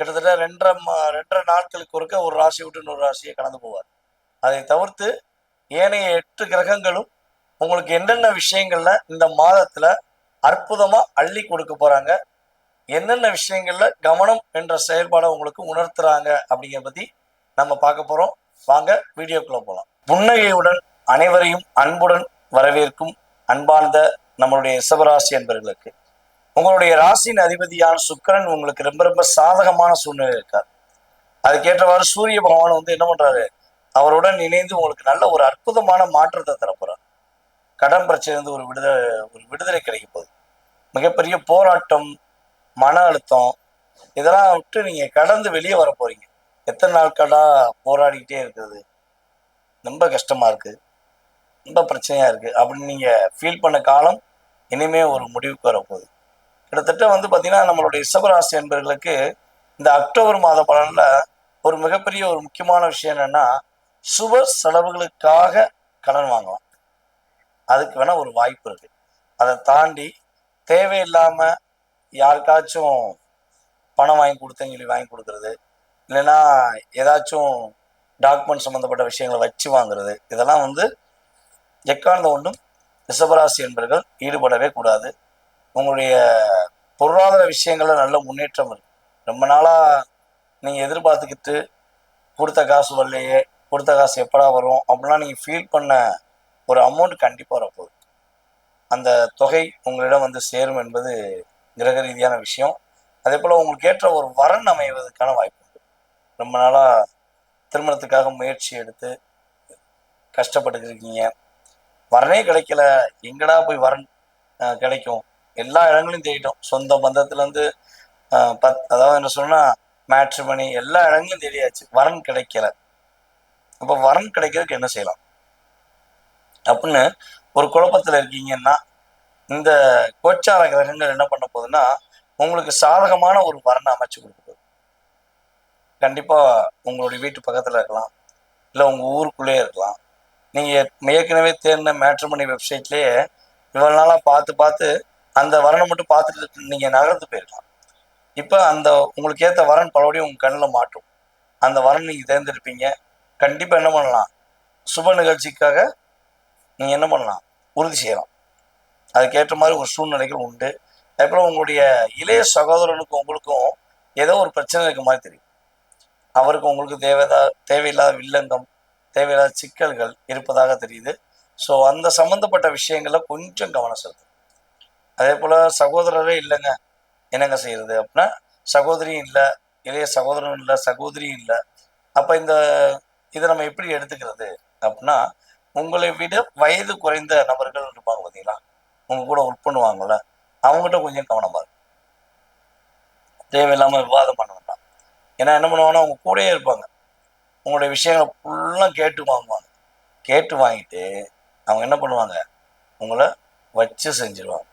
கிட்டத்தட்ட ரெண்டரை மா- ரெண்டரை நாட்களுக்கு ஒருக்க ஒரு ராசி விட்டு இன்னொரு ராசியை கடந்து போவார். அதை தவிர்த்து ஏனைய எட்டு கிரகங்களும் உங்களுக்கு என்னென்ன விஷயங்கள்ல இந்த மாதத்துல அற்புதமா அள்ளி கொடுக்க போறாங்க என்னென்ன விஷயங்கள்ல கவனம் என்ற செயல்பாடை உங்களுக்கு உணர்த்துறாங்க அப்படிங்கிற பத்தி நம்ம பார்க்க போறோம். வாங்க வீடியோக்குள்ள போகலாம் புன்னகையுடன் அனைவரையும் அன்புடன் வரவேற்கும் அன்பார்ந்த நம்மளுடைய சிவராசி என்பர்களுக்கு உங்களுடைய ராசியின் அதிபதியான சுக்கிரன் உங்களுக்கு ரொம்ப ரொம்ப சாதகமான சூழ்நிலை இருக்கார். அதுக்கேற்றவாறு சூரிய பகவான் வந்து என்ன பண்றாரு? அவருடன் இணைந்து உங்களுக்கு நல்ல ஒரு அற்புதமான மாற்றத்தை தரப்போறார். கடன் பிரச்சனை ஒரு விடுதலை ஒரு விடுதலை கிடைக்க போகுது. மிகப்பெரிய போராட்டம் மன அழுத்தம் இதெல்லாம் விட்டு நீங்க கடந்து வெளியே வர போறீங்க. எத்தனை நாட்களா போராடிக்கிட்டே இருக்குது? ரொம்ப கஷ்டமா இருக்கு. ரொம்ப பிரச்சனையா இருக்கு. அப்படின்னு நீங்க ஃபீல் பண்ண காலம் இனிமே ஒரு முடிவுக்கு வரப்போகுது கிட்டத்தட்ட வந்து பார்த்தீங்கன்னா நம்மளுடைய ரிஷபராசி என்பவர்களுக்கு இந்த அக்டோபர் மாத பலனில் ஒரு மிகப்பெரிய ஒரு முக்கியமான விஷயம் என்னன்னா சுப செலவுகளுக்காக கடன் வாங்கலாம். அதுக்கு வேணால் ஒரு வாய்ப்பு இருக்கு. அதை தாண்டி தேவையில்லாம யாருக்காச்சும் பணம் வாங்கி கொடுத்தேன்னு சொல்லி வாங்கி கொடுக்கறது இல்லைன்னா ஏதாச்சும் டாக்குமெண்ட் சம்மந்தப்பட்ட விஷயங்களை வச்சு வாங்குறது இதெல்லாம் வந்து எக்காரணம் ஒன்றும் ரிஷபராசி என்பர்கள் ஈடுபடவே கூடாது. உங்களுடைய பொருளாதார விஷயங்களில் நல்ல முன்னேற்றம் இருக்குது ரொம்ப நாளாக நீங்கள் எதிர்பார்த்துக்கிட்டு கொடுத்த காசு வரலையே கொடுத்த காசு எப்படா வரும் அப்படிலாம் நீங்கள் ஃபீல் பண்ண ஒரு அமௌண்ட் கண்டிப்பாக வரப்போகுது. அந்த தொகை உங்களிடம் வந்து சேரும் என்பது கிரக ரீதியான விஷயம். அதே போல் உங்களுக்கு ஏற்ற ஒரு வரன் அமைவதற்கான வாய்ப்பு உண்டு. ரொம்ப நாளாக திருமணத்துக்காக முயற்சி எடுத்து கஷ்டப்பட்டுக்கிருக்கீங்க வரனே கிடைக்கல. எங்கடா போய் வரன் கிடைக்கும்? எல்லா இடங்களையும் தேடிட்டோம். சொந்த பந்தத்துல இருந்து பத் அதாவது என்ன சொன்னா மேட்ரிமணி எல்லா இடங்களையும் தேடியாச்சு. வரன் கிடைக்கல. அப்போ வரன் கிடைக்கிறதுக்கு என்ன செய்யலாம்? அப்படின்னு ஒரு குழப்பத்துல இருக்கீங்கன்னா இந்த கோச்சார கிரகங்கள் என்ன பண்ண போகுதுன்னா உங்களுக்கு சாதகமான ஒரு வரனை அமைச்சு கொடுக்குது கண்டிப்பாக கண்டிப்பா உங்களுடைய வீட்டு பக்கத்துல இருக்கலாம். இல்லை உங்க ஊருக்குள்ளேயே இருக்கலாம். நீங்க ஏற்கனவே தேர்ந்த மேட்ரிமணி வெப்சைட்லயே இவ்வளவு நாளா பார்த்து பார்த்து அந்த வரனை மட்டும் பார்த்துட்டு நீங்க நகர்ந்து போயிடலாம். இப்போ அந்த உங்களுக்கு ஏற்ற வரன் பலபடியும் உங்கள் கண்ணில் மாட்டும். அந்த வரன் நீங்கள் தேர்ந்தெடுப்பீங்க. கண்டிப்பாக என்ன பண்ணலாம்? சுப நிகழ்ச்சிக்காக நீங்கள் என்ன பண்ணலாம்? உறுதி செய்யலாம். அதுக்கேற்ற மாதிரி ஒரு சூழ்நிலைகள் உண்டு. அதுக்கப்புறம் உங்களுடைய இளைய சகோதரனுக்கும் உங்களுக்கும் ஏதோ ஒரு பிரச்சனை இருக்க மாதிரி தெரியும். அவருக்கு உங்களுக்கு தேவைதா தேவையில்லாத வில்லங்கம் தேவையில்லாத சிக்கல்கள் இருப்பதாக தெரியுது. ஸோ அந்த சம்மந்தப்பட்ட விஷயங்களில் கொஞ்சம் கவனம் செலுத்தும் அதே போல சகோதரரே இல்லைங்க. என்னங்க செய்யறது அப்படின்னா சகோதரியும் இல்லை இளைய சகோதரனும் இல்லை சகோதரியும் இல்லை. அப்போ இந்த இதை நம்ம எப்படி எடுத்துக்கிறது அப்படின்னா உங்களை விட வயது குறைந்த நபர்கள் இருப்பாங்க பார்த்தீங்களா உங்க கூட ஒர்க் பண்ணுவாங்கல்ல அவங்ககிட்ட கொஞ்சம் கவனமாக இருக்கும் தேவையில்லாமல் விவாதம் பண்ண வேண்டாம். ஏன்னா என்ன பண்ணுவாங்கன்னா அவங்க கூடயே இருப்பாங்க. உங்களுடைய விஷயங்களை ஃபுல்லாக கேட்டு வாங்குவாங்க. கேட்டு வாங்கிட்டு அவங்க என்ன பண்ணுவாங்க? உங்களை வச்சு செஞ்சிருவாங்க.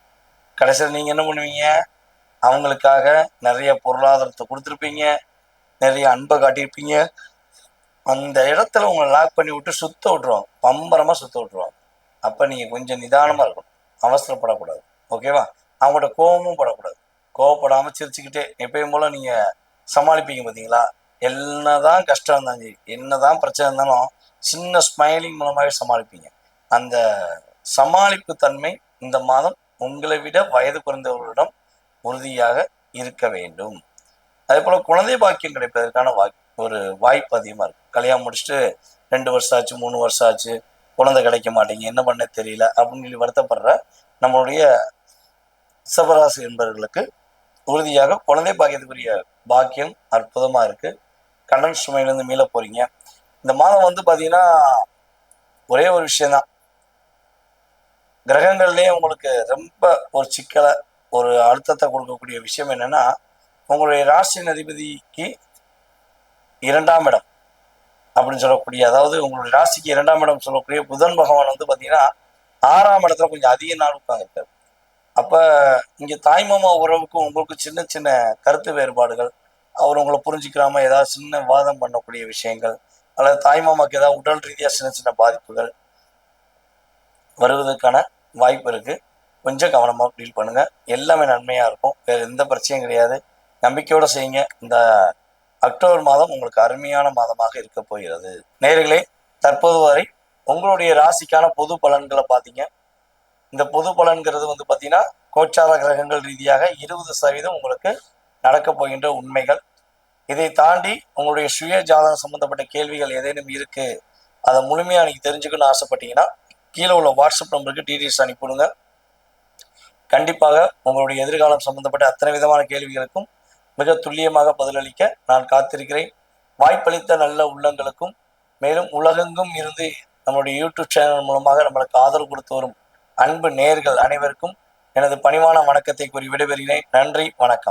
கடைசியில் நீங்கள் என்ன பண்ணுவீங்க? அவங்களுக்காக நிறைய பொருளாதாரத்தை கொடுத்துருப்பீங்க. நிறைய அன்பை காட்டியிருப்பீங்க. அந்த இடத்துல உங்களை லாக் பண்ணி விட்டு சுத்த விட்ருவோம் பம்பரமாக சுத்த விட்ருவோம் அப்போ நீங்கள் கொஞ்சம் நிதானமாக இருக்கணும். அவசரப்படக்கூடாது. ஓகேவா அவங்கள்ட்ட கோபமும் படக்கூடாது. கோவப்படாமல் சிரிச்சுக்கிட்டே எப்பயும் போல் நீங்கள் சமாளிப்பீங்க பார்த்தீங்களா என்னதான் கஷ்டம் இருந்தாலும் சரி என்னதான் பிரச்சனை இருந்தாலும் சின்ன ஸ்மைலிங் மூலமாகவே சமாளிப்பீங்க. அந்த சமாளிப்பு தன்மை இந்த மாதம் உங்களை விட வயது குறைந்தவர்களிடம் உறுதியாக இருக்க வேண்டும். அதே போல குழந்தை பாக்கியம் கிடைப்பதற்கான வா ஒரு வாய்ப்பு அதிகமாக இருக்கு. கல்யாணம் முடிச்சுட்டு ரெண்டு வருஷம் ஆச்சு மூணு வருஷம் ஆச்சு குழந்தை கிடைக்க மாட்டேங்க என்ன பண்ண தெரியல அப்படின்னு சொல்லி வருத்தப்படுற நம்மளுடைய சபராசு என்பவர்களுக்கு உறுதியாக குழந்தை பாக்கியத்துக்குரிய பாக்கியம் அற்புதமாக இருக்கு. கடன் சுமையிலேருந்து மீள போறீங்க. இந்த மாதம் வந்து பார்த்தீங்கன்னா ஒரே ஒரு விஷயம்தான். கிரகங்கள்லேயே உங்களுக்கு ரொம்ப ஒரு சிக்கலை ஒரு அழுத்தத்தை கொடுக்கக்கூடிய விஷயம் என்னென்னா உங்களுடைய ராசியின் அதிபதிக்கு இரண்டாம் இடம் அப்படின்னு சொல்லக்கூடிய அதாவது உங்களுடைய ராசிக்கு இரண்டாம் இடம் சொல்லக்கூடிய புதன் பகவான் வந்து பார்த்தீங்கன்னா ஆறாம் இடத்துல கொஞ்சம் அதிக நாள் உட்காந்துருக்காரு அப்போ இங்கே தாய்மாமா உறவுக்கும் உங்களுக்கும் சின்ன சின்ன கருத்து வேறுபாடுகள் அவர் உங்களை புரிஞ்சுக்கிறாம ஏதாவது சின்ன வாதம் பண்ணக்கூடிய விஷயங்கள் அல்லது தாய்மாமாக்கு ஏதாவது உடல் ரீதியாக சின்ன சின்ன பாதிப்புகள் வருவதற்கான வாய்ப்பு இருக்கு. கொஞ்சம் கவனமாக டீல் பண்ணுங்க. எல்லாமே நன்மையா இருக்கும். வேற எந்த பிரச்சனையும் கிடையாது. நம்பிக்கையோட செய்யுங்க. இந்த அக்டோபர் மாதம் உங்களுக்கு அருமையான மாதமாக இருக்க போகிறது. நேர்களே தற்போது வரை உங்களுடைய ராசிக்கான பொது பலன்களை பார்த்தீங்க. இந்த பொது பலன்கிறது வந்து பார்த்தீங்கன்னா கோச்சார கிரகங்கள் ரீதியாக இருபது சதவீதம் உங்களுக்கு நடக்க போகின்ற உண்மைகள். இதை தாண்டி உங்களுடைய சுய ஜாதகம் சம்பந்தப்பட்ட கேள்விகள் ஏதேனும் இருக்கு அதை முழுமையாக நீங்கள் தெரிஞ்சுக்கணும்னு ஆசைப்பட்டீங்கன்னா கீழே உள்ள வாட்ஸ்அப் நம்பருக்கு டீடைல்ஸ் அனுப்பிவிடுங்க. கண்டிப்பாக உங்களுடைய எதிர்காலம் சம்பந்தப்பட்ட அத்தனை விதமான கேள்விகளுக்கும் மிக துல்லியமாக பதிலளிக்க நான் காத்திருக்கிறேன். வாய்ப்பளித்த நல்ல உள்ளங்களுக்கும் மேலும் உலகெங்கும் இருந்து நம்மளுடைய யூடியூப் சேனல் மூலமாக நம்மளுக்கு ஆதரவு கொடுத்து வரும் அன்பு நேர்கள் அனைவருக்கும் எனது பணிவான வணக்கத்தை கூறி விடைபெறுகிறேன். நன்றி வணக்கம்.